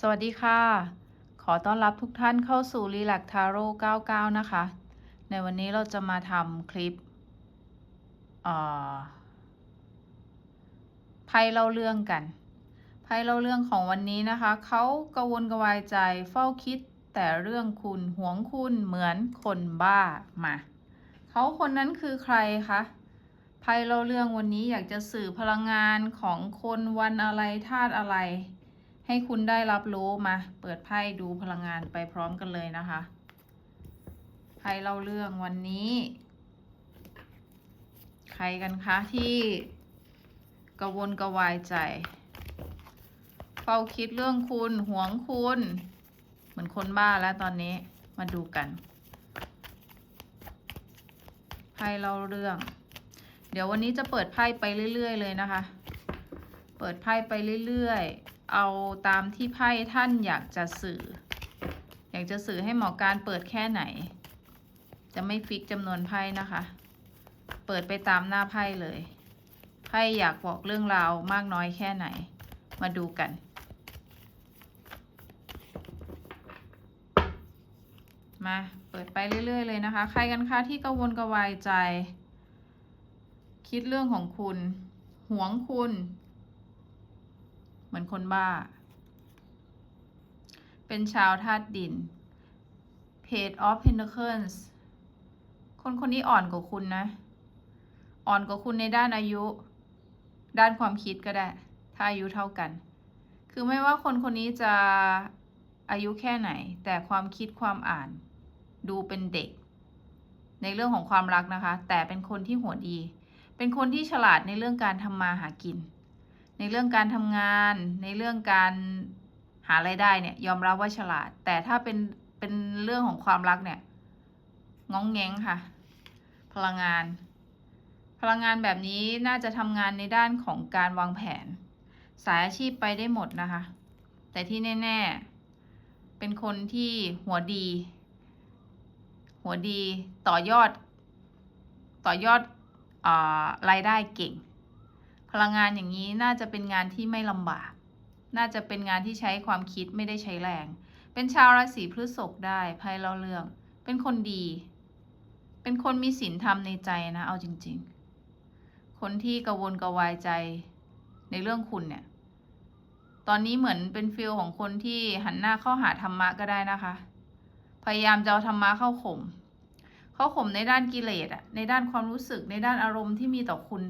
สวัสดีค่ะ ขอต้อนรับทุกท่านเข้าสู่ Relax Tarot 99 นะคะ ในวันนี้เราจะมาทำคลิปไพ่เล่าเรื่องกัน ไพ่เล่าเรื่องของวันนี้นะคะ เขากระวนกระวายใจเฝ้าคิดแต่เรื่องคุณหวงคุณเหมือนคนบ้ามาเขาคนนั้นคือใครคะไพ่เล่าเรื่องวันนี้อยากจะสื่อพลังงานของคนวันอะไรธาตุอะไร ให้คุณได้รับรู้มา เปิดไพ่ดูพลังงานไปพร้อมกันเลยนะคะไพ่เล่าเรื่องวันนี้ ใครกันคะที่กระวนกระวายใจเฝ้าคิดเรื่องคุณห่วงคุณ เหมือนคนบ้าแล้วตอนนี้มาดูกันไพ่เล่าเรื่อง เดี๋ยววันนี้จะเปิดไพ่ไปเรื่อย ๆ เลยนะคะ เปิดไพ่ไปเรื่อย ๆ เอาตามที่ไพ่ท่านอยากจะสื่อ อยากจะสื่อให้หมอการเปิดแค่ไหน จะไม่ฟิกจำนวนไพ่นะคะ เปิดไปตามหน้าไพ่เลยไพ่อยากบอกเรื่องราวมากน้อยแค่ไหน มาดูกันมาเปิดไปเรื่อย ๆ เลยนะคะ ใครกันคะที่กังวลกระวายใจ คิดเรื่องของคุณ หวงคุณ เหมือนคนบ้า เป็นชาวธาตุดิน Page of Pentacles คนคนนี้อ่อนกว่าคุณนะ อ่อนกว่าคุณในด้านอายุ ด้านความคิดก็ได้ ถ้าอายุเท่ากัน คือไม่ว่าคนคนนี้จะอายุแค่ไหน แต่ความคิดความอ่าน ดูเป็นเด็ก ในเรื่องของความรักนะคะ แต่เป็นคนที่หัวดี เป็นคนที่ฉลาดในเรื่องการทำมาหากิน ในเรื่องการทำงาน ในเรื่องการหาไรายได้เนี่ยยอมรับว่าฉลาด แต่ถ้าเป็นเป็นเรื่องของความรักเนี่ยง้องแงงค่ะ พลังงาน พลังงานแบบนี้น่าจะทำงานในด้านของการวางแผน สายอาชีพไปได้หมดนะคะ แต่ที่แน่ ๆ เป็นคนที่หัวดี หัวดีต่อยอด ต่อยอดอรายได้เก่ง พลังงานอย่างนี้น่าจะเป็นงานที่ไม่ลำบาก น่าจะเป็นงานที่ใช้ความคิดไม่ได้ใช้แรง เป็นชาวราศีพฤษภได้ไพ่เล่าเรื่อง เป็นคนดี เป็นคนมีศีลธรรมในใจนะ เอาจริง ๆ คนที่กระวนกระวายใจในเรื่องคุณเนี่ย ตอนนี้เหมือนเป็นฟิลของคนที่หันหน้าเข้าหาธรรมะก็ได้นะคะ พยายามจะเอาธรรมะเข้าข่ม เข้าข่มในด้านกิเลสอะในด้านความรู้สึกในด้านอารมณ์ที่มีต่อคุณ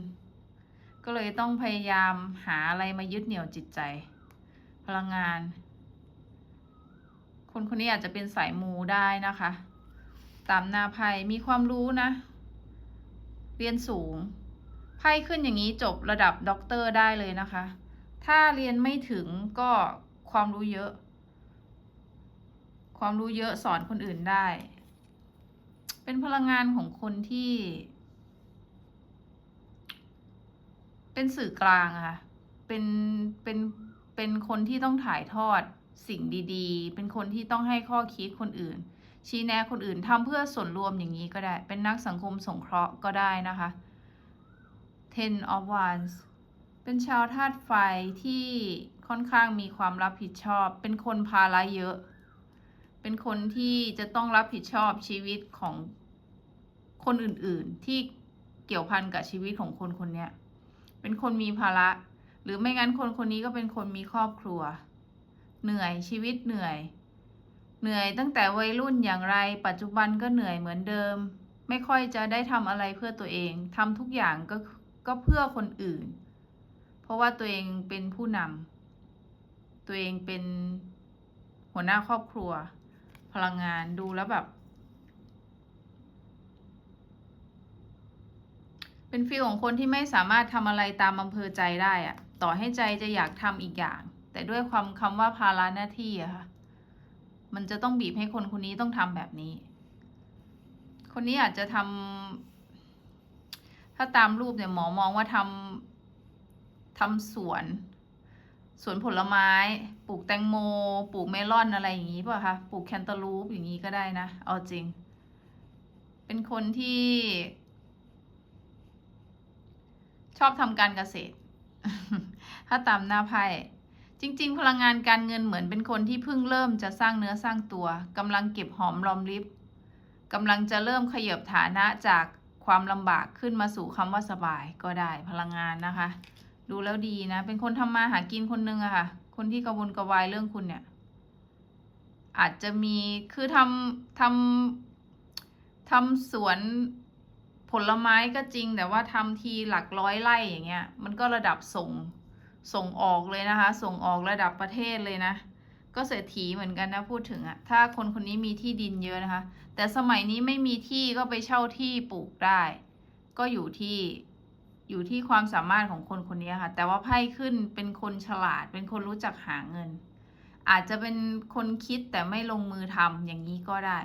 ก็เลยต้องพยายามหาอะไรมายึดเหนี่ยวจิตใจ พลังงาน คนคนนี้อาจจะเป็นสายมูได้นะคะ ตามหน้าไพ่มีความรู้นะ เรียนสูง ไพ่ขึ้นอย่างนี้จบระดับด็อกเตอร์ได้เลยนะคะ ถ้าเรียนไม่ถึงก็ความรู้เยอะ ความรู้เยอะสอนคนอื่นได้ เป็นพลังงานของคนที่ เป็นสื่อกลางค่ะ เป็น เป็น เป็นคนที่ต้องถ่ายทอดสิ่งดีๆ เป็นคนที่ต้องให้ข้อคิดคนอื่น ชี้แนะคนอื่นทำเพื่อส่วนรวมอย่างนี้ก็ได้ เป็นนักสังคมสงเคราะห์ก็ได้นะคะ Ten of Wands เป็นชาวธาตุไฟที่ค่อนข้างมีความรับผิดชอบ เป็นคนภาระเยอะ เป็นคนที่จะต้องรับผิดชอบชีวิตของคนอื่นๆ ที่เกี่ยวพันกับชีวิตของคนคนนี้ เป็นคนมีภาระ หรือไม่งั้นคนคนนี้ก็เป็นคนมีครอบครัว เหนื่อยชีวิตเหนื่อย เหนื่อยตั้งแต่วัยรุ่นอย่างไร ปัจจุบันก็เหนื่อยเหมือนเดิม ไม่ค่อยจะได้ทำอะไรเพื่อตัวเองทำทุกอย่างก็ก็เพื่อคนอื่น เพราะว่าตัวเองเป็นผู้นำตัวเองเป็นหัวหน้าครอบครัว พลังงานดูแล้วแบบ เป็นฟีลของคนที่ไม่สามารถทำอะไรตามอำเภอใจได้อะต่อให้ใจจะอยากทำอีกอย่าง แต่ด้วยความคำว่าภาระหน้าที่อะค่ะมันจะต้องบีบให้คนคนนี้ต้องทำแบบนี้ คนนี้อาจจะทำถ้าตามรูปเนี่ยหมอมองว่าทำทำสวน สวนผลไม้ ปลูกแตงโม ปลูกเมลอนอะไรอย่างนี้ป่ะคะ ปลูกแคนตาลูปอย่างนี้ก็ได้นะ เอาจริง เป็นคนที่ ชอบทำการเกษตร ถ้าตามหน้าไพ่จริง ๆ พลังงานการเงินเหมือนเป็นคนที่เพิ่งเริ่มจะสร้างเนื้อสร้างตัวกำลังเก็บหอมรอมริบกำลังจะเริ่มขยับฐานะจากความลำบากขึ้นมาสู่คำว่าสบายก็ได้พลังงานนะคะ ดูแล้วดีนะ เป็นคนทำมาหากินคนนึงอะค่ะ คนที่กระวนกระวายเรื่องคุณเนี่ย อาจจะมีคือทำทำทำสวน ผลไม้ก็จริงแต่ว่าทำทีหลักร้อยไร่อย่างเงี้ย มันก็ระดับส่งส่งออกเลยนะคะ ส่งออกระดับประเทศเลยนะ ก็เศรษฐีเหมือนกันนะพูดถึงอะถ้าคนคนนี้มีที่ดินเยอะนะคะ แต่สมัยนี้ไม่มีที่ก็ไปเช่าที่ปลูกได้ ก็อยู่ที่อยู่ที่ความสามารถของคนคนนี้ค่ะ แต่ว่าไพ่ขึ้นเป็นคนฉลาด เป็นคนรู้จักหาเงิน อาจจะเป็นคนคิดแต่ไม่ลงมือทำอย่างนี้ก็ได้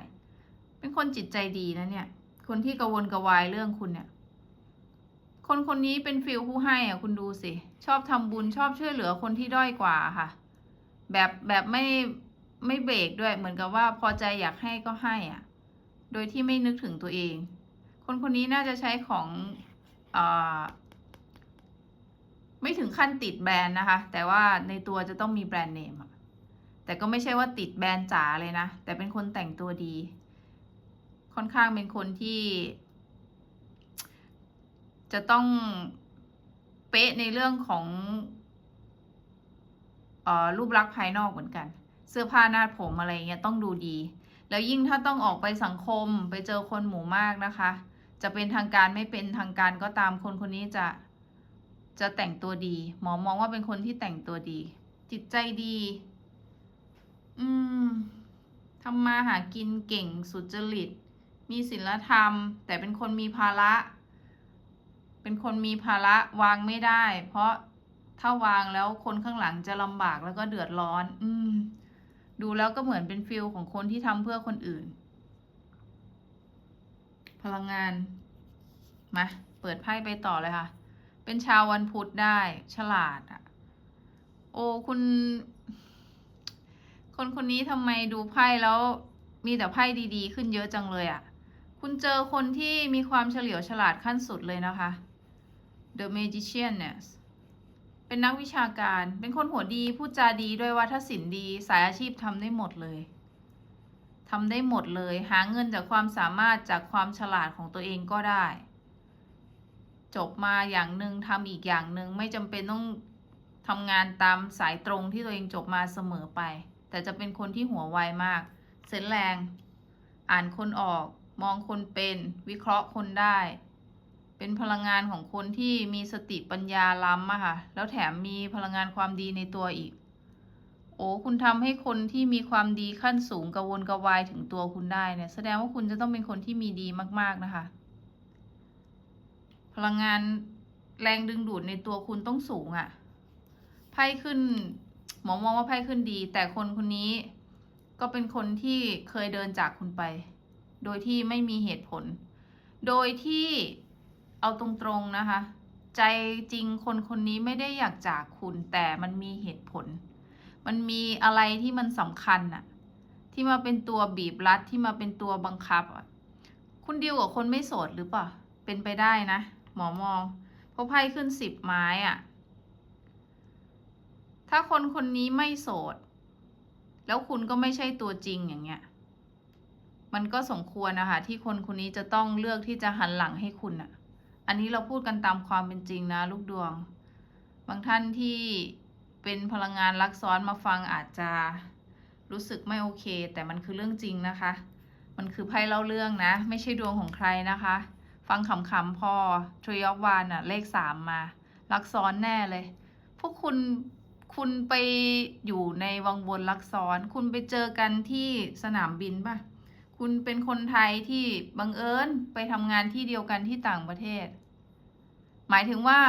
เป็นคนจิตใจดีนะเนี่ย คนที่กระวนกระวายเรื่องคุณเนี่ย คนคนนี้เป็นฟิลผู้ให้อะคุณดูสิ ชอบทำบุญชอบช่วยเหลือคนที่ด้อยกว่าค่ะ แบบแบบไม่ไม่เบรกด้วยเหมือนกับว่าพอใจอยากให้ก็ให้อะ โดยที่ไม่นึกถึงตัวเอง คนคนนี้น่าจะใช้ของอาไม่ถึงขั้นติดแบรนด์นะคะ แต่ว่าในตัวจะต้องมีแบรนด์เนมแต่ก็ไม่ใช่ว่าติดแบรนด์จ๋าเลยนะ แต่เป็นคนแต่งตัวดี ค่อนข้างเป็นคนที่ จะต้องเป๊ะในเรื่องของออรูปลักษณ์ภายนอกเหมือนกัน เสื้อผ้าหน้าผมอะไรเงี้ยต้องดูดี แล้วยิ่งถ้าต้องออกไปสังคมไปเจอคนหมู่มากนะคะ จะเป็นทางการไม่เป็นทางการก็ตามคนคนนี้จะจะแต่งตัวดี หมอมองว่าเป็นคนที่แต่งตัวดี จิตใจดี อืมทำมาหากินเก่งสุจริต มีศีลธรรม แต่เป็นคนมีภาระ เป็นคนมีภาระวางไม่ได้ เพราะถ้าวางแล้วคนข้างหลังจะลำบากแล้วก็เดือดร้อน อืม ดูแล้วก็เหมือนเป็นฟิลของคนที่ทำเพื่อคนอื่น พลังงาน มา เปิดไพ่ไปต่อเลยค่ะ เป็นชาววันพุธได้ ฉลาดอะโอ้คุณ คนคนนี้ทำไมดูไพ่แล้วมีแต่ไพ่ดีๆ ขึ้นเยอะจังเลยอะ คุณเจอคนที่มีความเฉลียวฉลาดขั้นสุดเลยนะคะ The Magician เนี่ยเป็นนักวิชาการ เป็นคนหัวดี พูดจาดี ด้วยว่าถ้าศิลป์ดี สายอาชีพทำได้หมดเลยทำได้หมดเลย หาเงินจากความสามารถจากความฉลาดของตัวเองก็ได้ จบมาอย่างหนึ่งทำอีกอย่างหนึ่งไม่จำเป็นต้องทำงานตามสายตรงที่ตัวเองจบมาเสมอไป แต่จะเป็นคนที่หัวไวมากเซนส์แรง อ่านคนออก มองคนเป็นวิเคราะห์คนได้ เป็นพลังงานของคนที่มีสติปัญญาล้ำอะค่ะ แล้วแถมมีพลังงานความดีในตัวอีก โอ้คุณทำให้คนที่มีความดีขั้นสูงกระวนกระวายถึงตัวคุณได้เนี่ย แสดงว่าคุณจะต้องเป็นคนที่มีดีมาก ๆนะคะ พลังงานแรงดึงดูดในตัวคุณต้องสูงอะ่ะ ไพ่ขึ้น หมอมองว่าไพ่ขึ้นดี แต่คนคนนี้ก็เป็นคนที่เคยเดินจากคุณไป โดยที่ไม่มีเหตุผล โดยที่เอาตรงๆนะคะ ใจจริงคนคนนี้ไม่ได้อยากจากคุณแต่มันมีเหตุผล มันมีอะไรที่มันสำคัญอะที่มาเป็นตัวบีบรัดที่มาเป็นตัวบังคับอะคุณดีลกับคนไม่โสดหรือเปล่า เป็นไปได้นะ หมอมองเพราะไพ่ขึ้นสิบไม้อะถ้าคนคนนี้ไม่โสด แล้วคุณก็ไม่ใช่ตัวจริงอย่างเงี้ย มันก็สมควรนะคะที่คนคนนี้จะต้องเลือกที่จะหันหลังให้คุณอะอันนี้เราพูดกันตามความเป็นจริงนะลูกดวง บางท่านที่เป็นพลังงานลักซ้อนมาฟังอาจจะรู้สึกไม่โอเค แต่มันคือเรื่องจริงนะคะ มันคือไพ่เล่าเรื่องนะ ไม่ใช่ดวงของใครนะคะ ฟังขำๆพอทริออฟวานอะเลขสามมา ลักซ้อนแน่เลย พวกคุณคุณไปอยู่ในวังวนลักซ้อน คุณไปเจอกันที่สนามบินป่ะ คุณเป็นคนไทยที่บังเอิญไปทำงานที่เดียวกันที่ต่างประเทศ หมายถึงว่า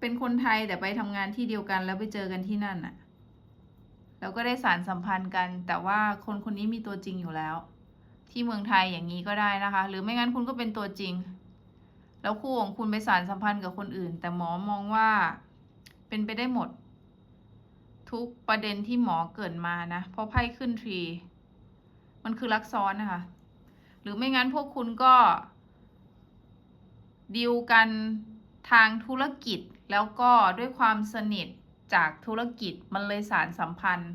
เป็นคนไทยแต่ไปทำงานที่เดียวกันแล้วไปเจอกันที่นั่นน่ะแล้วก็ได้สารสัมพันธ์กัน แต่ว่าคนคนนี้มีตัวจริงอยู่แล้ว ที่เมืองไทยอย่างนี้ก็ได้นะคะ หรือไม่งั้นคุณก็เป็นตัวจริง แล้วคู่ของคุณไปสารสัมพันธ์กับคนอื่น แต่หมอมองว่าเป็นไปได้หมด ทุกประเด็นที่หมอเกิดมานะเพราะไพ่ขึ้นทรี มันคือรักซ้อนนะคะ หรือไม่งั้นพวกคุณก็ดีลกันทางธุรกิจแล้วก็ด้วยความสนิทจากธุรกิจมันเลยสารสัมพันธ์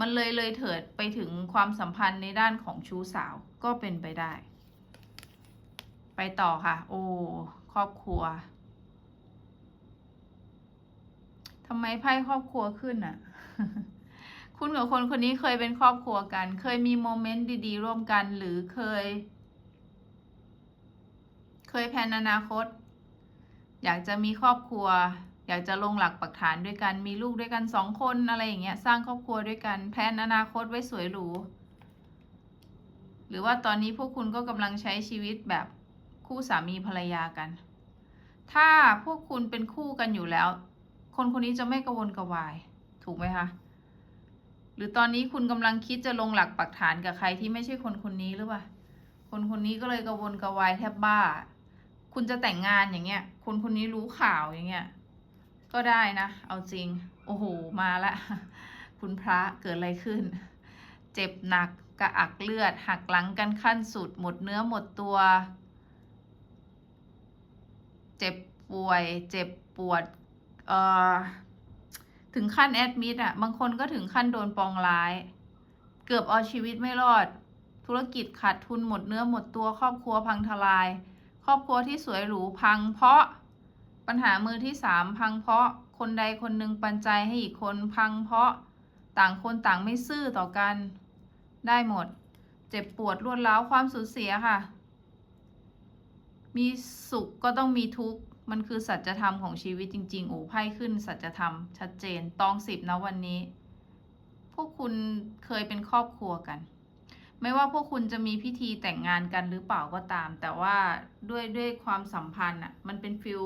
มันเลยเลยเถิดไปถึงความสัมพันธ์ในด้านของชู้สาวก็เป็นไปได้ ไปต่อค่ะ โอ้ครอบครัวทำไมไพ่ครอบครัวขึ้นอะ คุณกับคนคนนี้เคยเป็นครอบครัวกัน เคยมีโมเมนต์ดีๆ ร่วมกัน หรือเคย เคยแผนอนาคต อยากจะมีครอบครัว อยากจะลงหลักปักฐานด้วยกัน มีลูกด้วยกันสองคนอะไรอย่างเงี้ย สร้างครอบครัวด้วยกัน แผนอนาคตไว้สวยหรู หรือว่าตอนนี้พวกคุณก็กำลังใช้ชีวิตแบบคู่สามีภรรยากัน ถ้าพวกคุณเป็นคู่กันอยู่แล้ว คนคนนี้จะไม่กระวนกระวาย ถูกไหมคะ หรือตอนนี้คุณกำลังคิดจะลงหลักปักฐานกับใครที่ไม่ใช่คนคนนี้หรือเปล่า คนคนนี้ก็เลยกระวนกระวายแทบบ้า คุณจะแต่งงานอย่างเงี้ย คนคนนี้รู้ข่าวอย่างเงี้ย ก็ได้นะ เอาจริง โอ้โห มาละ คุณพระเกิดอะไรขึ้น เจ็บหนักกระอักเลือด หักหลังกันขั้นสุด หมดเนื้อหมดตัว เจ็บป่วย เจ็บปวด เอ่อ ถึงขั้นแอดมิดอะ บางคนก็ถึงขั้นโดนปองร้าย เกือบเอาชีวิตไม่รอด ธุรกิจขาดทุนหมดเนื้อหมดตัวครอบครัวพังทลาย ครอบครัวที่สวยหรูพังเพราะปัญหามือที่สามพังเพราะคนใดคนหนึ่งปันใจให้อีกคนพังเพราะต่างคนต่างไม่ซื่อต่อกัน ได้หมด เจ็บปวดรวดร้าวความสูญเสียค่ะ มีสุขก็ต้องมีทุกข์ มันคือสัจธรรมของชีวิตจริงๆโอ้ไพ่ขึ้น สัจธรรมชัดเจนตองสิบนะวันนี้ พวกคุณเคยเป็นครอบครัวกัน ไม่ว่าพวกคุณจะมีพิธีแต่งงานกันหรือเปล่าก็ตาม แต่ว่าด้วยด้วยความสัมพันธ์อะมันเป็นฟิล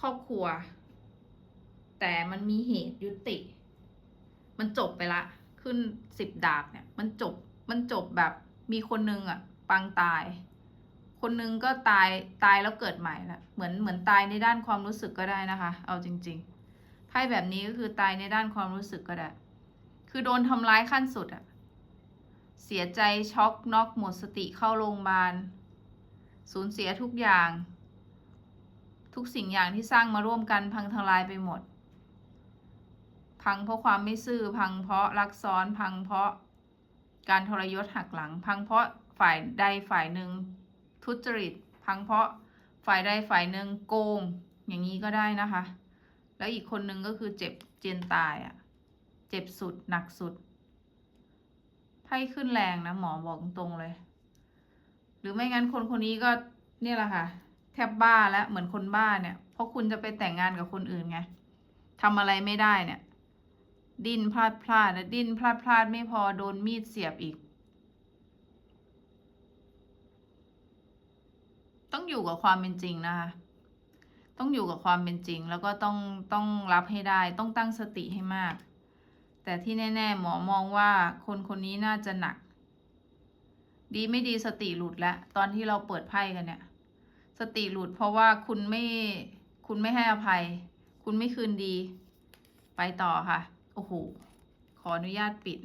ครอบครัว แต่มันมีเหตุยุติ มันจบไปละ ขึ้นสิบดาบเนี่ย มันจบมันจบแบบมีคนนึงอะปังตาย คนนึงก็ตายตายแล้วเกิดใหม่ละเหมือนเหมือนตายในด้านความรู้สึกก็ได้นะคะ เอาจริงๆไพ่แบบนี้ก็คือตายในด้านความรู้สึกก็ได้ คือโดนทำร้ายขั้นสุดอะเสียใจช็อกน็อกหมดสติเข้าโรงพยาบาลสูญเสียทุกอย่าง ทุกสิ่งอย่างที่สร้างมาร่วมกันพังทลายไปหมด พังเพราะความไม่ซื่อพังเพราะรักซ้อนพังเพราะการทรยศหักหลัง พังเพราะฝ่ายใดฝ่ายหนึ่ง ทุจริต พังเพราะฝ่ายใดฝ่ายหนึ่งโกง อย่างนี้ก็ได้นะคะ แล้วอีกคนนึงก็คือเจ็บเจียนตายอะ่ะ เจ็บสุดหนักสุดไพ่ขึ้นแรงนะหมอบอกตรงๆเลย หรือไม่งั้นคนคนนี้ก็เนี่ยแหละค่ะ แทบบ้าแล้วเหมือนคนบ้าเนี่ย เพราะคุณจะไปแต่งงานกับคนอื่นไงทำอะไรไม่ได้เนี่ย ดิ้นพลาดพลาดนะดิ้นพลาดพลาดไม่พอโดนมีดเสียบอีก ต้องอยู่กับความเป็นจริงนะคะ ต้องอยู่กับความเป็นจริง แล้วก็ต้องต้องรับให้ได้ ต้องตั้งสติให้มาก แต่ที่แน่ ๆ หมอมองว่าคนคนนี้น่าจะหนัก ดีไม่ดีสติหลุดแล้วตอนที่เราเปิดไพ่กันเนี่ย สติหลุดเพราะว่าคุณไม่คุณไม่ให้อภัย คุณไม่คืนดี ไปต่อค่ะ โอ้โห ขออนุญาตปิด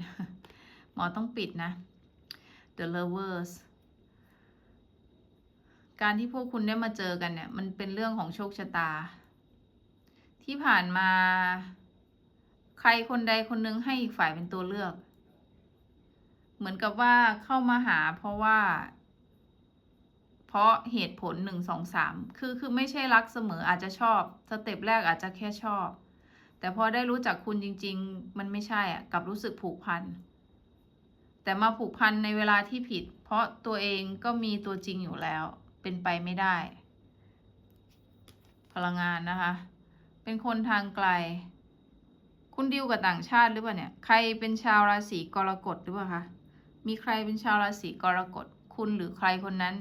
หมอต้องปิดนะ The Lovers การที่พวกคุณได้มาเจอกันเนี่ย มันเป็นเรื่องของโชคชะตา ที่ผ่านมา ใครคนใดคนหนึงให้อีกฝ่ายเป็นตัวเลือก เหมือนกับว่าเข้ามาหาเพราะว่า เพราะเหตุผลหนึ่งสองสามคือคือไม่ใช่รักเสมออาจจะชอบ สเต็ปแรกอาจจะแค่ชอบ แต่พอได้รู้จักคุณจริง ๆ มันไม่ใช่อะกับรู้สึกผูกพันแต่มาผูกพันในเวลาที่ผิด เพราะตัวเองก็มีตัวจริงอยู่แล้ว เป็นไปไม่ได้ พลังงานนะคะ เป็นคนทางไกล คุณดิวกับต่างชาติหรือเปล่าเนี่ย ใครเป็นชาวราศีกรกฎหรือเปล่าคะ มีใครเป็นชาวราศีกรกฎ คุณหรือใครคนนั้น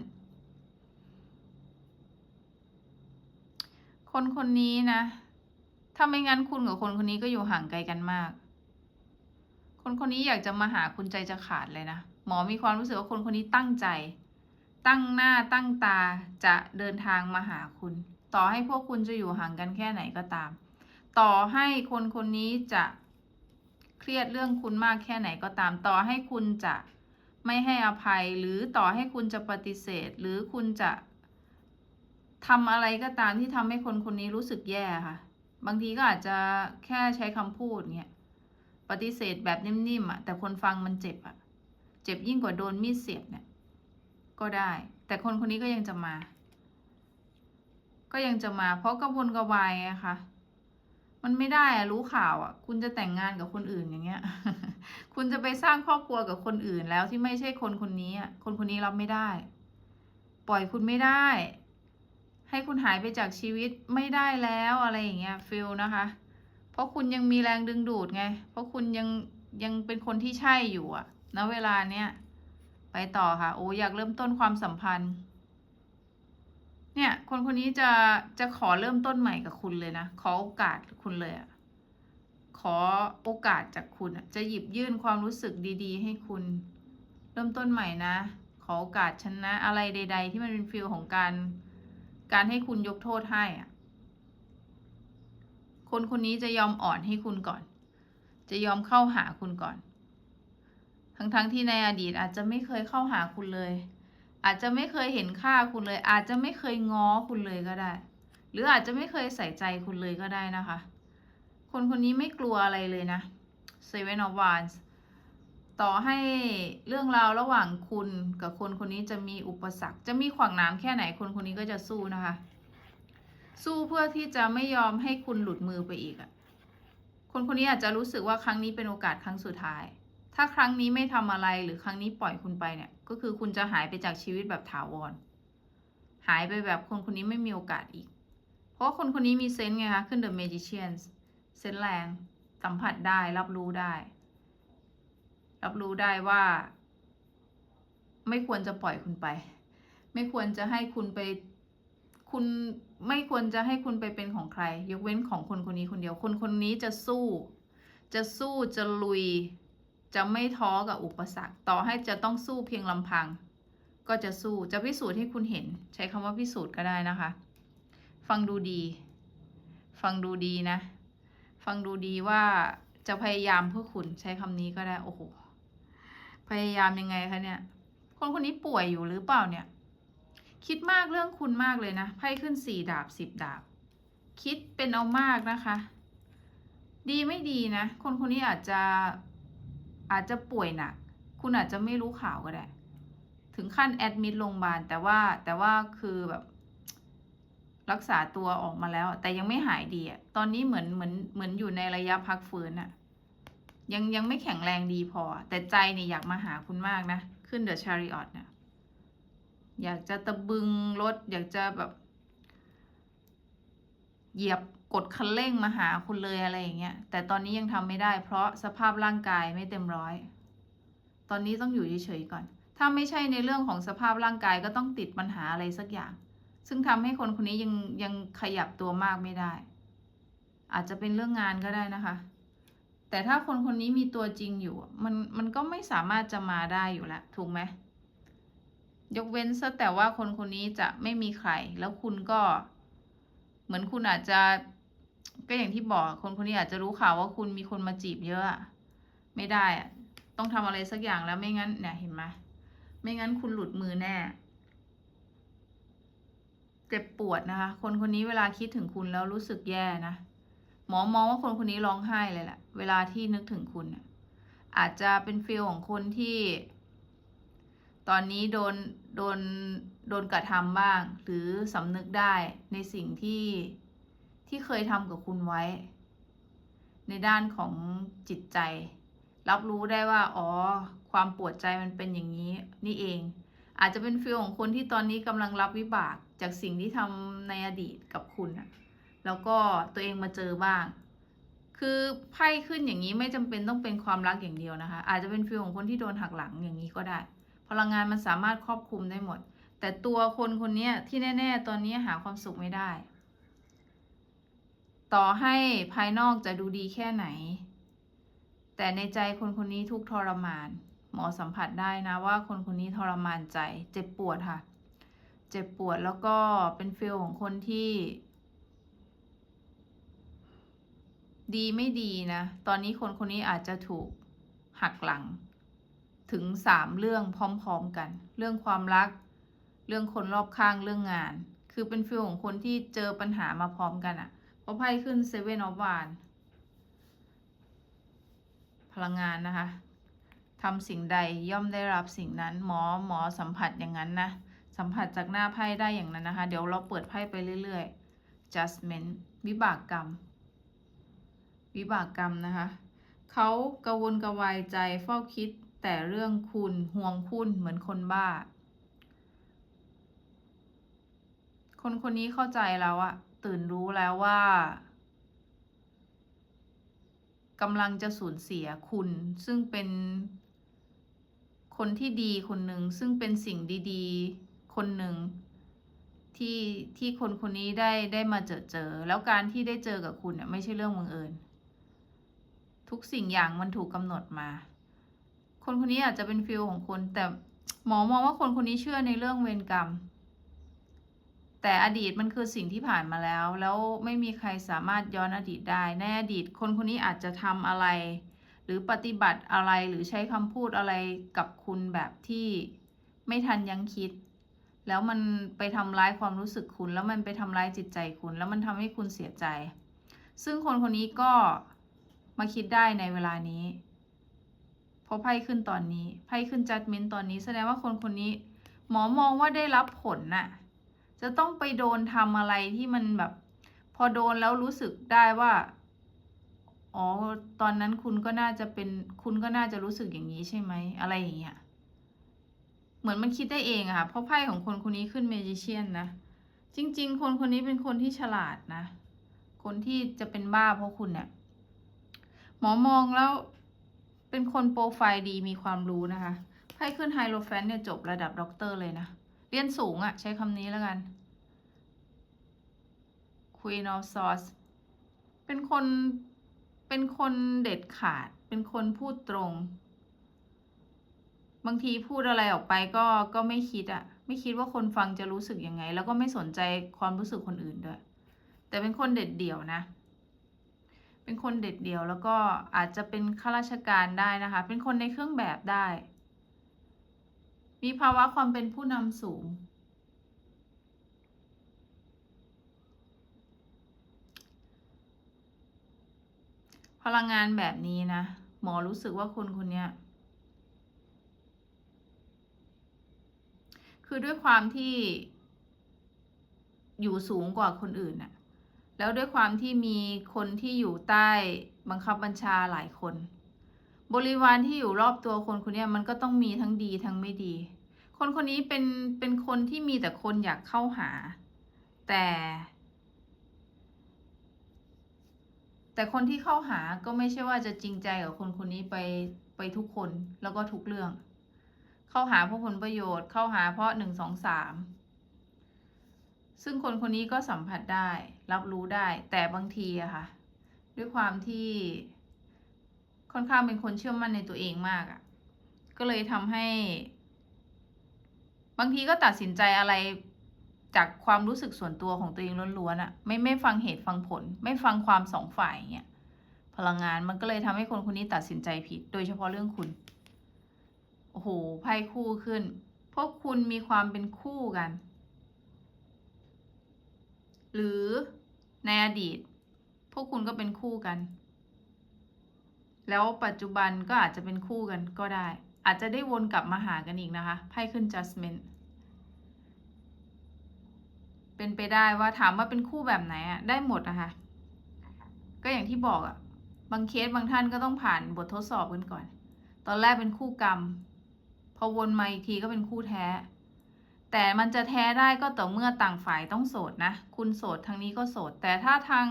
คนคนนี้นะ ถ้าไม่งั้นคุณกับคนคนนี้ก็อยู่ห่างไกลกันมาก คนคนนี้อยากจะมาหาคุณใจจะขาดเลยนะ หมอมีความรู้สึกว่าคนคนนี้ตั้งใจ ตั้งหน้าตั้งตาจะเดินทางมาหาคุณ ต่อให้พวกคุณจะอยู่ห่างกันแค่ไหนก็ตาม ต่อให้คนคนนี้จะเครียดเรื่องคุณมากแค่ไหนก็ตาม ต่อให้คุณจะไม่ให้อภัย หรือต่อให้คุณจะปฏิเสธ หรือคุณจะทำอะไรก็ตามที่ทำให้คนคนนี้รู้สึกแย่ค่ะ บางทีก็อาจจะแค่ใช้คำพูดเงี้ยปฏิเสธแบบนิ่มๆอะแต่คนฟังมันเจ็บอะ เจ็บยิ่งกว่าโดนมีดเสียบเนี่ย ก็ได้ แต่คนคนนี้ก็ยังจะมา ก็ยังจะมา เพราะกระวนกระวายไงคะมันไม่ได้อะรู้ข่าวอะคุณจะแต่งงานกับคนอื่นอย่างเงี้ย คุณจะไปสร้างครอบครัวกับคนอื่นแล้วที่ไม่ใช่คนคนนี้อะคนคนนี้รับไม่ได้ ปล่อยคุณไม่ได้ ให้คุณหายไปจากชีวิตไม่ได้แล้วอะไรอย่างเงี้ยฟิลนะคะ เพราะคุณยังมีแรงดึงดูดไง เพราะคุณยังยังเป็นคนที่ใช่อยู่อะณเวลาเนี้ย ไปต่อค่ะ โอ้อยากเริ่มต้นความสัมพันธ์ เนี่ย คนคนนี้จะจะขอเริ่มต้นใหม่กับคุณเลยนะ ขอโอกาสคุณเลยอะขอโอกาสจากคุณอะจะหยิบยื่นความรู้สึกดี ๆ ให้คุณ เริ่มต้นใหม่นะ ขอโอกาสฉันนะอะไรใด ๆ ที่มันเป็นฟิลของการ การให้คุณยกโทษให้อะคนคนนี้จะยอมอ่อนให้คุณก่อน จะยอมเข้าหาคุณก่อน ทั้งๆที่ในอดีตอาจจะไม่เคยเข้าหาคุณเลย อาจจะไม่เคยเห็นค่าคุณเลย อาจจะไม่เคยง้อคุณเลยก็ได้ หรืออาจจะไม่เคยใส่ใจคุณเลยก็ได้นะคะ คนคนนี้ไม่กลัวอะไรเลยนะ Seven of Wands ต่อให้เรื่องราวระหว่างคุณกับคนคนนี้จะมีอุปสรรค จะมีขวางน้ำแค่ไหนคนคนนี้ก็จะสู้นะคะ สู้เพื่อที่จะไม่ยอมให้คุณหลุดมือไปอีกอะคนคนนี้อาจจะรู้สึกว่าครั้งนี้เป็นโอกาสครั้งสุดท้าย ถ้าครั้งนี้ไม่ทำอะไรหรือครั้งนี้ปล่อยคุณไปเนี่ย ก็คือคุณจะหายไปจากชีวิตแบบถาวร หายไปแบบคนคนนี้ไม่มีโอกาสอีก เพราะคนคนนี้มีเซนส์ไงคะขึ้น The Magician เซนส์แรงสัมผัสได้รับรู้ได้ รับรู้ได้ว่า ไม่ควรจะปล่อยคุณไป ไม่ควรจะให้คุณไป คุณไม่ควรจะให้คุณไปเป็นของใคร ยกเว้นของคนคนนี้คนเดียว คนคนนี้จะสู้ จะสู้จะลุย จะไม่ท้อกับอุปสรรค ต่อให้จะต้องสู้เพียงลำพัง ก็จะสู้จะพิสูจน์ให้คุณเห็น ใช้คำว่าพิสูจน์ก็ได้นะคะ ฟังดูดี ฟังดูดีนะ ฟังดูดีว่าจะพยายามเพื่อคุณใช้คำนี้ก็ได้โอ้โหพยายามยังไงคะเนี่ย คนคนนี้ป่วยอยู่หรือเปล่าเนี่ย คิดมากเรื่องคุณมากเลยนะไพ่ขึ้นสี่ดาบสิบดาบ คิดเป็นเอามากนะคะ ดีไม่ดีนะ คนคนนี้อาจจะ อาจจะป่วยหนัก คุณอาจจะไม่รู้ข่าวก็ได้ ถึงขั้นแอดมิดโรงพยาบาลแต่ว่าแต่ว่าคือแบบรักษาตัวออกมาแล้ว แต่ยังไม่หายดีอะตอนนี้เหมือนเหมือนเหมือนอยู่ในระยะพักฟื้นอะยังยังไม่แข็งแรงดีพอ แต่ใจเนี่ยอยากมาหาคุณมากนะ ขึ้นเดอะชาริออตเนี่ยอยากจะตะบึงรถ อยากจะแบบ เหยียบ กดคันเร่งมาหาคุณเลยอะไรอย่างเงี้ย แต่ตอนนี้ยังทำไม่ได้ เพราะสภาพร่างกายไม่เต็มร้อย ตอนนี้ต้องอยู่เฉยๆก่อน ถ้าไม่ใช่ในเรื่องของสภาพร่างกายก็ต้องติดปัญหาอะไรสักอย่าง ซึ่งทำให้คนคนนี้ยังยังขยับตัวมากไม่ได้ อาจจะเป็นเรื่องงานก็ได้นะคะ แต่ถ้าคนคนนี้มีตัวจริงอยู่ มันมันก็ไม่สามารถจะมาได้อยู่แล้วถูกไหมยกเว้นซะแต่ว่าคนคนนี้จะไม่มีใคร แล้วคุณก็ เหมือนคุณอาจจะ ก็อย่างที่บอกคนคนนี้อาจจะรู้ข่าวว่าคุณมีคนมาจีบเยอะไม่ได้อะต้องทำอะไรสักอย่างแล้วไม่งั้นเนี่ยเห็นไหมไม่งั้นคุณหลุดมือแน่ เจ็บปวดนะคะ คนคนนี้เวลาคิดถึงคุณแล้วรู้สึกแย่นะหมอมองว่าคนคนนี้ร้องไห้เลยแหละเวลาที่นึกถึงคุณน่ะอาจจะเป็นฟีลของคนที่ ตอนนี้โดนโดนโดนกระทำบ้าง หรือสำนึกได้ในสิ่งที่ ที่เคยทำกับคุณไว้ ในด้านของจิตใจ รับรู้ได้ว่า อ๋อ ความปวดใจมันเป็นอย่างนี้ นี่เอง อาจจะเป็นฟีลของคนที่ตอนนี้กำลังรับวิบากจากสิ่งที่ทำในอดีตกับคุณน่ะแล้วก็ตัวเองมาเจอบ้าง คือไพ่ขึ้นอย่างนี้ไม่จำเป็นต้องเป็นความรักอย่างเดียวนะคะ อาจจะเป็นฟีลของคนที่โดนหักหลังอย่างนี้ก็ได้ พลังงานมันสามารถครอบคลุมได้หมด แต่ตัวคนคนนี้ที่แน่ ๆ ตอนนี้หาความสุขไม่ได้ ต่อให้ภายนอกจะดูดีแค่ไหน แต่ในใจคนคนนี้ทุกทรมาน หมอสัมผัสได้นะว่าคนคนนี้ทรมานใจ เจ็บปวดค่ะ เจ็บปวดแล้วก็เป็นฟีลของคนที่ ดีไม่ดีนะ ตอนนี้คนคนนี้อาจจะถูกหักหลัง ถึงสามเรื่องพร้อมๆกัน เรื่องความรัก เรื่องคนรอบข้างเรื่องงาน คือเป็นฟีลของคนที่เจอปัญหามาพร้อมกันอะเพราะไพ่ขึ้นเซเว่นออฟวานพลังงานนะคะทำสิ่งใดย่อมได้รับสิ่งนั้น หมอหมอสัมผัสอย่างนั้นนะ สัมผัสจากหน้าไพ่ได้อย่างนั้นนะคะ เดี๋ยวเราเปิดไพ่ไปเรื่อยๆ judgment วิบากกรรม วิบากกรรมนะคะ เขากระวนกระวายใจเฝ้าคิดแต่เรื่องคุณห่วงคุณเหมือนคนบ้า คนคนนี้เข้าใจแล้วอะ ตื่นรู้แล้วว่ากำลังจะสูญเสียคุณ ซึ่งเป็นคนที่ดีคนหนึ่งซึ่งเป็นสิ่งดีๆ คนหนึ่งที่ที่คนคนนี้ได้ได้มาเจอเจอ แล้วการที่ได้เจอกับคุณเนี่ยไม่ใช่เรื่องบังเอิญทุกสิ่งอย่างมันถูกกำหนดมา คนคนนี้อาจจะเป็นฟิลของคุณแต่หมอมองว่าคนคนนี้เชื่อในเรื่องเวรกรรม แต่อดีตมันคือสิ่งที่ผ่านมาแล้ว แล้วไม่มีใครสามารถย้อนอดีตได้ในอดีตคนคนนี้อาจจะทำอะไร หรือปฏิบัติอะไรหรือใช้คำพูดอะไรกับคุณแบบที่ไม่ทันยังคิด แล้วมันไปทำร้ายความรู้สึกคุณ แล้วมันไปทำร้ายจิตใจคุณ แล้วมันทำให้คุณเสียใจ ซึ่งคนคนนี้ก็มาคิดได้ในเวลานี้เพราะไพ่ขึ้นตอนนี้ไพ่ขึ้นจัดเมนตอนนี้ แสดงว่าคนคนนี้ หมอมองว่าได้รับผลน่ะ จะต้องไปโดนทำอะไรที่มันแบบ พอโดนแล้วรู้สึกได้ว่า อ๋อ ตอนนั้นคุณก็น่าจะเป็น คุณก็น่าจะรู้สึกอย่างนี้ใช่ไหม อะไรอย่างเงี้ย เหมือนมันคิดได้เองอะค่ะ เพราะไพ่ของคนคนนี้ขึ้นเมจิเชียนนะ จริง ๆ คนคนนี้เป็นคนที่ฉลาดนะ คนที่จะเป็นบ้าเพราะคุณเนี่ย หมอมองแล้วเป็นคนโปรไฟล์ดีมีความรู้นะคะ ไพ่ขึ้นไฮโลแฟนเนี่ยจบระดับด็อกเตอร์เลยนะ เรียนสูงอะใช้คำนี้แล้วกัน Queen of Swords เป็นคนเป็นคนเด็ดขาด เป็นคนพูดตรง บางทีพูดอะไรออกไปก็ก็ไม่คิดอะไม่คิดว่าคนฟังจะรู้สึกยังไง แล้วก็ไม่สนใจความรู้สึกคนอื่นด้วย แต่เป็นคนเด็ดเดี่ยวนะ เป็นคนเด็ดเดี่ยวแล้วก็อาจจะเป็นข้าราชการได้นะคะ เป็นคนในเครื่องแบบได้ มีภาวะความเป็นผู้นำสูง พลังงานแบบนี้นะ หมอรู้สึกว่าคนคนนี้คือด้วยความที่อยู่สูงกว่าคนอื่นน่ะ แล้วด้วยความที่มีคนที่อยู่ใต้บังคับบัญชาหลายคน บริวารที่อยู่รอบตัวคนคนเนี้ยมันก็ต้องมีทั้งดีทั้งไม่ดี คนคนนี้เป็นเป็นคนที่มีแต่คนอยากเข้าหา แต่ แต่คนที่เข้าหาก็ไม่ใช่ว่าจะจริงใจกับคนคนนี้ไปไปทุกคนแล้วก็ทุกเรื่อง เข้าหาเพราะผลประโยชน์เข้าหาเพราะหนึ่งสองสามซึ่งคนคนนี้ก็สัมผัสได้ รับรู้ได้ แต่บางทีอะค่ะ ด้วยความที่ ค่อนข้างเป็นคนเชื่อมั่นในตัวเองมากอะก็เลยทำให้ บางทีก็ตัดสินใจอะไรจากความรู้สึกส่วนตัวของตัวเองล้วนๆอะไม่ไม่ฟังเหตุฟังผล ไม่ฟังความสองฝ่ายเงี้ยพลังงานมันก็เลยทำให้คนคนนี้ตัดสินใจผิด โดยเฉพาะเรื่องคุณโอ้โหไพ่คู่ขึ้น พวกคุณมีความเป็นคู่กัน หรือในอดีต พวกคุณก็เป็นคู่กัน แล้วปัจจุบันก็อาจจะเป็นคู่กันก็ได้ อาจจะได้วนกลับมาหากันอีกนะคะไพ่ขึ้น judgment เป็นไปได้ว่าถามว่าเป็นคู่แบบไหนอะได้หมดนะคะ ก็อย่างที่บอกอะบางเคสบางท่านก็ต้องผ่านบททดสอบกันก่อน ตอนแรกเป็นคู่กรรม พอวนมาอีกทีก็เป็นคู่แท้ แต่มันจะแท้ได้ก็ต่อเมื่อต่างฝ่ายต้องโสดนะ คุณโสดทางนี้ก็โสด แต่ถ้าทาง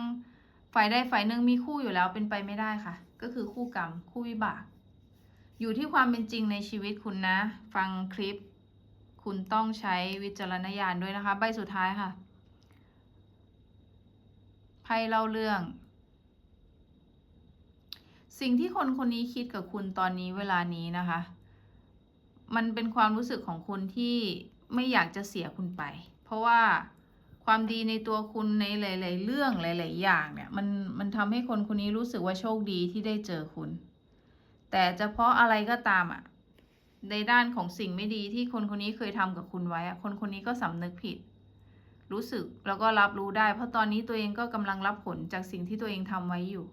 ฝ่ายใดฝ่ายหนึ่งมีคู่อยู่แล้วเป็นไปไม่ได้ค่ะ ก็คือคู่กรรม คู่วิบาก อยู่ที่ความเป็นจริงในชีวิตคุณนะ ฟังคลิป คุณต้องใช้วิจารณญาณด้วยนะคะ ใบสุดท้ายค่ะไพ่เล่าเรื่อง สิ่งที่คนคนนี้คิดกับคุณตอนนี้เวลานี้นะคะ มันเป็นความรู้สึกของคุณที่ไม่อยากจะเสียคุณไป เพราะว่า ความดีในตัวคุณในหลาย ๆ เรื่องหลาย ๆ อย่างเนี่ย มันมันทำให้คนคนนี้รู้สึกว่าโชคดีที่ได้เจอคุณ แต่จะเพราะอะไรก็ตามอะในด้านของสิ่งไม่ดีที่คนคนนี้เคยทำกับคุณไว้อะคนคนนี้ก็สำนึกผิด รู้สึกแล้วก็รับรู้ได้ เพราะตอนนี้ตัวเองก็กำลังรับผลจากสิ่งที่ตัวเองทำไว้อยู่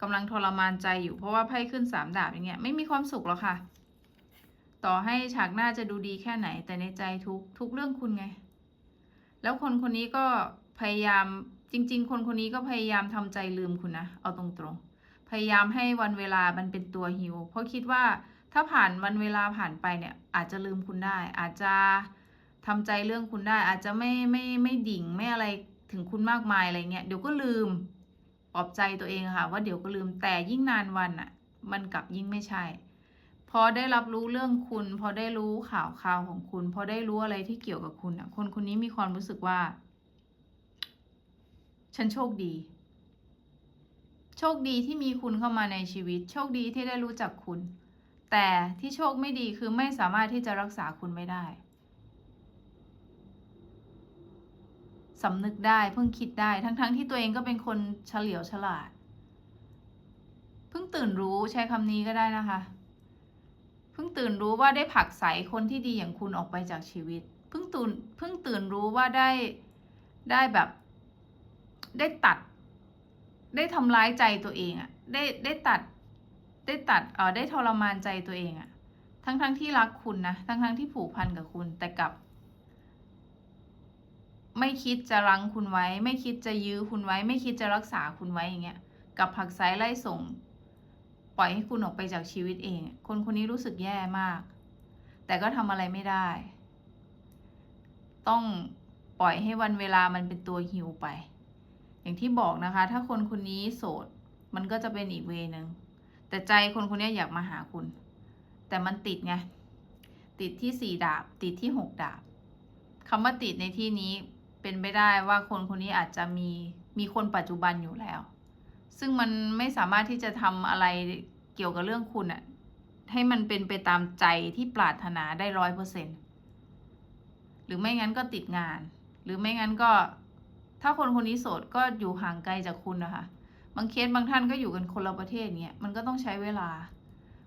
กำลังทรมานใจอยู่เพราะว่าไพ่ขึ้นสามดาบอย่างเงี้ยไม่มีความสุขหรอกค่ะ ต่อให้ฉากหน้าจะดูดีแค่ไหนแต่ในใจทุกทุกเรื่องคุณไง แล้วคนคนนี้ก็พยายามจริง ๆ คนคนนี้ก็พยายามทำใจลืมคุณนะ เอาตรงๆ พยายามให้วันเวลามันเป็นตัวฮิวเพราะคิดว่าถ้าผ่านวันเวลาผ่านไปเนี่ย อาจจะลืมคุณได้ อาจจะทำใจเรื่องคุณได้ อาจจะไม่ไม่ไม่ดิ่งไม่อะไรถึงคุณมากมายอะไรเงี้ยเดี๋ยวก็ลืมปลอบใจตัวเองค่ะ ว่าเดี๋ยวก็ลืมแต่ยิ่งนานวันอะ มันกลับยิ่งไม่ใช่ พอได้รับรู้เรื่องคุณ พอได้รู้ข่าวข่าวของคุณ พอได้รู้อะไรที่เกี่ยวกับคุณอะคนคนนี้มีความรู้สึกว่า ฉันโชคดี โชคดีที่มีคุณเข้ามาในชีวิต โชคดีที่ได้รู้จักคุณ แต่ที่โชคไม่ดีคือไม่สามารถที่จะรักษาคุณไม่ได้สำนึกได้เพิ่งคิดได้ทั้งๆทที่ตัวเองก็เป็นคนเฉลียวฉลาด เพิ่งตื่นรู้ใช้คำนี้ก็ได้นะคะเพิ่งตื่นรู้ว่าได้ผลักใสคนที่ดีอย่างคุณออกไปจากชีวิต เพิ่งตื่นเพิ่งตื่นรู้ว่าได้ได้แบบ ได้ตัด ได้ทำร้ายใจตัวเองอะได้ได้ตัด ได้ตัดเออได้ทรมานใจตัวเองอะทั้งทั้งที่รักคุณนะทั้งทั้งที่ผูกพันกับคุณแต่กับ ไม่คิดจะรังคุณไว้ ไม่คิดจะยื้อคุณไว้ ไม่คิดจะรักษาคุณไว้อย่างเงี้ยกับผักไสไล่ส่ง ปล่อยให้คุณออกไปจากชีวิตเอง คนคนนี้รู้สึกแย่มาก แต่ก็ทำอะไรไม่ได้ ต้องปล่อยให้วันเวลามันเป็นตัวฮิวไป อย่างที่บอกนะคะ ถ้าคนคนนี้โสด มันก็จะเป็นอีกเวนึงแต่ใจคนคนนี้อยากมาหาคุณ แต่มันติดไง ติดที่สี่ดาบ ติดที่หกดาบคำว่าติดในที่นี้เป็นไปได้ว่าคนคนนี้อาจจะมีมีคนปัจจุบันอยู่แล้ว ซึ่งมันไม่สามารถที่จะทำอะไรเกี่ยวกับเรื่องคุณอะให้มันเป็นไปตามใจที่ปรารถนาได้ร้อยเปอร์เซ็นหรือไม่งั้นก็ติดงาน หรือไม่งั้นก็ ถ้าคนคนนี้โสดก็อยู่ห่างไกลจากคุณนะคะบางเคสบางท่านก็อยู่กันคนละประเทศเงี้ยมันก็ต้องใช้เวลา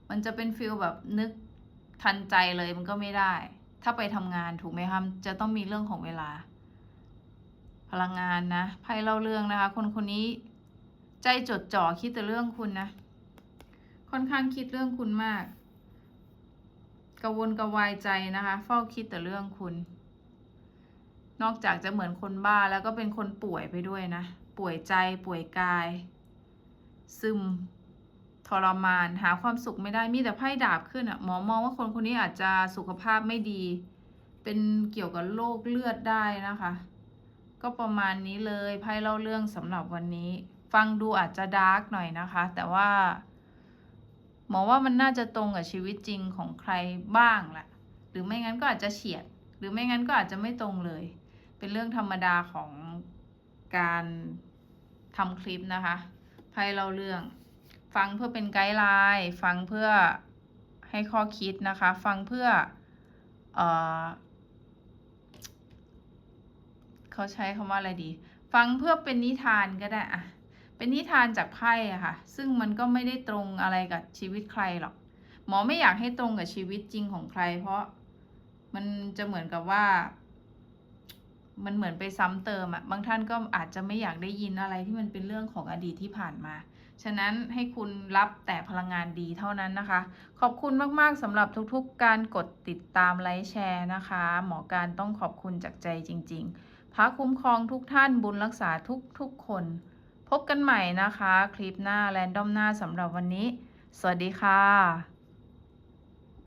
มันจะเป็นฟิลแบบนึกทันใจเลยมันก็ไม่ได้ ถ้าไปทำงานถูกไหมคะจะต้องมีเรื่องของเวลา พลังงานนะไพ่เล่าเรื่องนะคะ คนคนนี้ ใจจดจ่อคิดแต่เรื่องคุณนะ ค่อนข้างคิดเรื่องคุณมากกระวนกระวายใจนะคะเฝ้าคิดแต่เรื่องคุณ นอกจากจะเหมือนคนบ้าแล้วก็เป็นคนป่วยไปด้วยนะ ป่วยใจป่วยกาย ซึมทรมานหาความสุขไม่ได้มีแต่ไพ่ดาบขึ้นอะ่ะหมอมองว่าคนคนนี้อาจจะสุขภาพไม่ดี เป็นเกี่ยวกับโรคเลือดได้นะคะ ก็ประมาณนี้เลยไพ่เล่าเรื่องสำหรับวันนี้ ฟังดูอาจจะดาร์กหน่อยนะคะ แต่ว่า หมอว่ามันน่าจะตรงกับชีวิตจริงของใครบ้างแหละหรือไม่งั้นก็อาจจะเฉียด หรือไม่งั้นก็อาจจะไม่ตรงเลย เป็นเรื่องธรรมดาของการทำคลิปนะคะไพ่เล่าเรื่อง ฟังเพื่อเป็นไกด์ไลน์ฟังเพื่อให้ข้อคิดนะคะ ฟังเพื่อเออเขาใช้คำว่าอะไรดี ฟังเพื่อเป็นนิทานก็ได้อะ เป็นนิทานจากไพ่อะค่ะ ซึ่งมันก็ไม่ได้ตรงอะไรกับชีวิตใครหรอก หมอไม่อยากให้ตรงกับชีวิตจริงของใคร เพราะมันจะเหมือนกับว่า มันเหมือนไปซ้ำเติมอะบางท่านก็อาจจะไม่อยากได้ยินอะไรที่มันเป็นเรื่องของอดีตที่ผ่านมา ฉะนั้นให้คุณรับแต่พลังงานดีเท่านั้นนะคะ ขอบคุณมากๆสำหรับทุกๆ การกดติดตามไลค์แชร์นะคะ หมอการต้องขอบคุณจากใจจริง ๆ พระคุ้มครองทุกท่านบุญรักษาทุกๆคน พบกันใหม่นะคะ คลิปหน้าแรนดอมหน้าสำหรับวันนี้ สวัสดีค่ะ